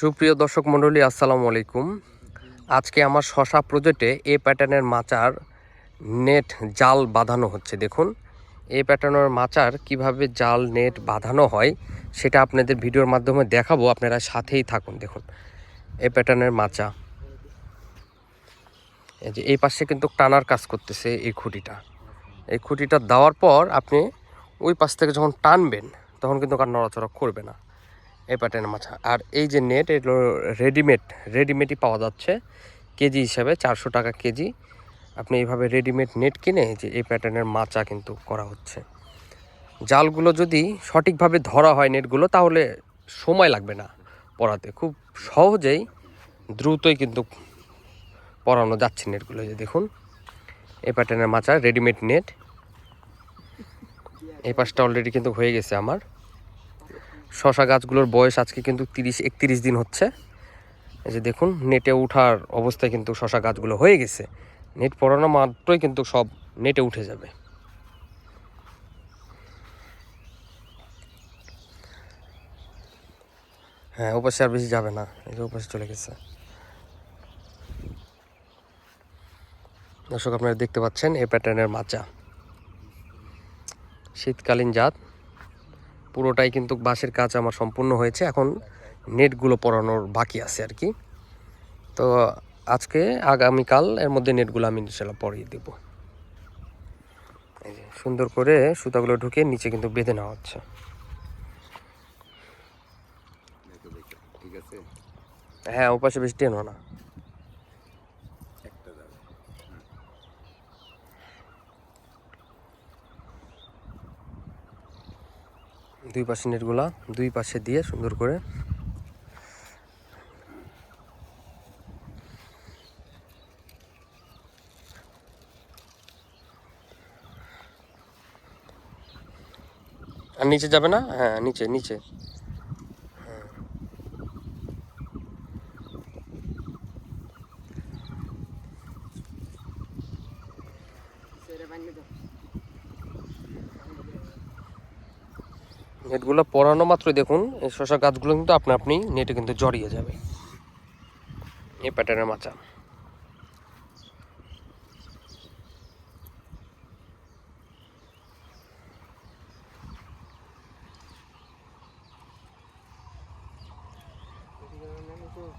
সুপ্রিয় দর্শক মণ্ডলী, আসসালামু আলাইকুম। আজকে আমার শশা প্রজেক্টে এ প্যাটার্নের মাচার নেট জাল বাঁধানো হচ্ছে। দেখুন, এ প্যাটার্নের মাচার কীভাবে জাল নেট বাঁধানো হয় সেটা আপনাদের ভিডিওর মাধ্যমে দেখাবো। আপনারা সাথেই থাকুন, দেখুন, এ প্যাটার্নের মাচা। এই যে এই পাশে কিন্তু টানার কাজ করতেছে এই খুঁটিটা। এই খুঁটিটা দেওয়ার পর আপনি ওই পাশ থেকে যখন টানবেন, তখন কিন্তু কার নড়াচড়া করবে না। এই প্যাটার্নের মাছা আর এই যে নেট এগুলো রেডিমেড রেডিমেডই পাওয়া যাচ্ছে। কেজি হিসাবে চারশো টাকা কেজি। আপনি এইভাবে রেডিমেড নেট কিনে যে এই প্যাটার্নের মাচা কিন্তু করা হচ্ছে। জালগুলো যদি সঠিকভাবে ধরা হয় নেটগুলো তাহলে সময় লাগবে না পড়াতে। খুব সহজেই দ্রুতই কিন্তু পরানো যাচ্ছে নেটগুলো যে দেখুন, এই প্যাটার্নের মাচা রেডিমেড নেট এই পাশটা অলরেডি কিন্তু হয়ে গেছে আমার। শশা গাছগুলোর বয়স আজকে কিন্তু তিরিশ, একত্রিশ দিন হচ্ছে। এই যে দেখুন, নেটে ওঠার অবস্থায় কিন্তু শশা গাছগুলো হয়ে গেছে। নেট পড়ানো মাত্রই কিন্তু সব নেটে উঠে যাবে। হ্যাঁ ওপাশে আর বেশি যাবে না। এই যে ওপাশে চলে গেছে। দর্শক, আপনারা দেখতে পাচ্ছেন এই প্যাটার্নের মাচা। শীতকালীন জাত। পুরোটাই কিন্তু বাঁশের কাজ আমার সম্পূর্ণ হয়েছে। এখন নেটগুলো পরানোর বাকি আছে আর কি। তো আজকে আগামীকাল এর মধ্যে নেটগুলো আমি ইনশাল্লাহ পরিয়ে দেব। সুন্দর করে সুতাগুলো ঢুকে নিচে কিন্তু বেঁধে নেওয়া হচ্ছে। হ্যাঁ ওপাশে বেশি টেনও না একটা যাবে দুই পাশে নেটগুলা দুই পাশে দিয়ে সুন্দর করে আর নিচে যাবে না? হ্যাঁ নিচে নিচে। নেটগুলো পরানো মাত্রই দেখুন, এই শশা গাছগুলো কিন্তু আপনা আপনি নেটে কিন্তু জড়িয়ে যাবে। এই প্যাটার্নের মাচা।